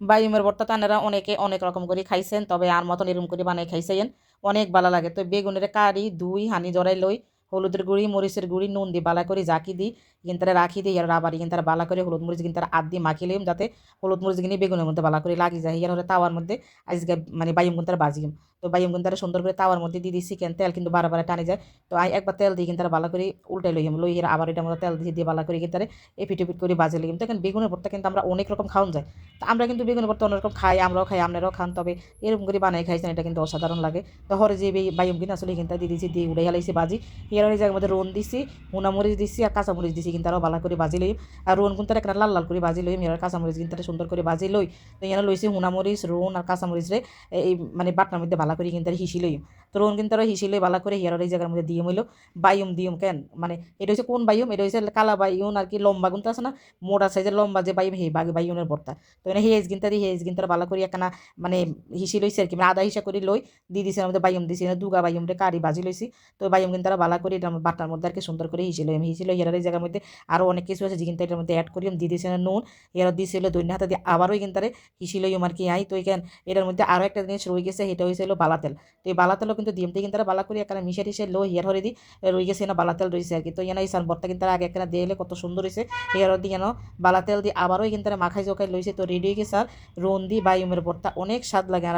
বাইমের ভর্তা তানেরা অনেকে অনেক রকম করে খাইছেন, তবে আর মতন এরম করে বানাই খাইছেন। অনেক ভালো লাগে। তো বেগুনের কারি, দুই, হানি জড়াই লই, হলুদের গুঁড়ি, মরিচের গুঁড়ি, নুন দিয়ে বালা করে জাকি দিই, কিন্তু রাখি দিই, আর আবার কিন্তু বালা করে, হলুদ মরিচ কিন্তু আদ দিয়ে মাখিয়ে লিম যাতে হলুদ মরিচ কিনে বেগুনের মধ্যে বালা করে লাগি যায়। ইয়ার তাওয়ার মধ্যে আজকে মানে বাইম কিন্তু বাজিম তো বাইম কিন্তু তারা সুন্দর করে তাওয়ার মধ্যে দিয়ে দিছি কেন তেল কিন্তু বারে বারে টানে যায়। তো আই একবার তেল দিয়ে কিন্তু বালা করে উল্টাই লইম লই আবার এটার মধ্যে তেল দিয়ে দিয়ে বালা করে কিন্তু এপিট এপিট করে বাজে লইম তো এখন বেগুনের ভর্তা কিন্তু আমরা অনেক রকম খাওয়ান যায়। তো আমরা কিন্তু বেগুনের ভর্তা অনেক রকম খাই, আমরাও খাই আপনারাও খান। তবে এরকম করে বানাই খাইছেন এটা কিন্তু অসাধারণ লাগে। তো হরে যে বাইম কিনা আসলে কিন্তু দিয়ে দিয়েছি, দিয়ে উড়ে গেলাইছি বাজি। এর ওই জায়গার মধ্যে রোন দিছি হুনামরিচ দিছি আর কাঁচামরিচ দিছি কিন্তু আরও ভালো করে বাজি লইম আর রোন কিন্তু একটা লাল লাল করে বাজি লইম এর কাঁচামরিচ কিন্তু সুন্দর করে বাজি লই। তো এখানে লইছি হুনামরিচ রোন আর কাঁচামরিচ রে, এই মানে বাটনার মধ্যে ভালো করে কিন্তু হিসি লইম। তো কিন্তু আরও হিসি লই ভালো করে হিয়ার এই জায়গার মধ্যে দিয়ে হইল বায়ুম দিম কেন? মানে এটা হচ্ছে কোন বায়ুম? এটা হচ্ছে কালা বাইউন আর কি লম্বা গুনতে আছে না? মোটা সাইজের লম্বা যে বায়ুম হে বাগে বাইউনের ভর্তা তো এখানে হেজ গিনতে দিই হেজ গিনতে ভালো করে একখানা মানে হিসি লইছে আর কি মানে আদা হিসা করে লই দিয়ে দিছি আমাদের বাইম দিছি দুগা বাইম রে কারি বাজি লইছি। তো বায়ুম কিন্তু ভালো করে, এটা বাটার মধ্যে আর কি সুন্দর করে হিসি লইম হিসি লই হেরার এই জায়গার মধ্যে আরও অনেক কিছু আছে যে কিন্তু এটার মধ্যে অ্যাড করি দিয়ে দিয়েছি নুন এরা দিয়েছিল দৈন্য হাতে দিয়ে আবারও কিন্তু হিসি লইম আর কি আই তো এখান এটার মধ্যে আরও একটা জিনিস রয়ে গেছে, সেটা হয়েছিল বালাতেল। তো এই বালাতেলও কিন্তু দিমতে কিন্তু বালা করে এখানে মিশে টিসে লো হিয়ার হরে দি রয়ে গেছে না বালাতেল রয়েছে আর কি। তো এনে এই বর্তা কিন্তু আগে একটা দিয়ে কত সুন্দর হয়েছে হেয়ার দিয়ে যেন বালাতেল দিয়ে আবারও কিন্তু মাখাই জোখাই লইছে। তো রেডি হয়ে গেছে আর রোন দি বাইমের ভর্তা অনেক স্বাদ লাগে আর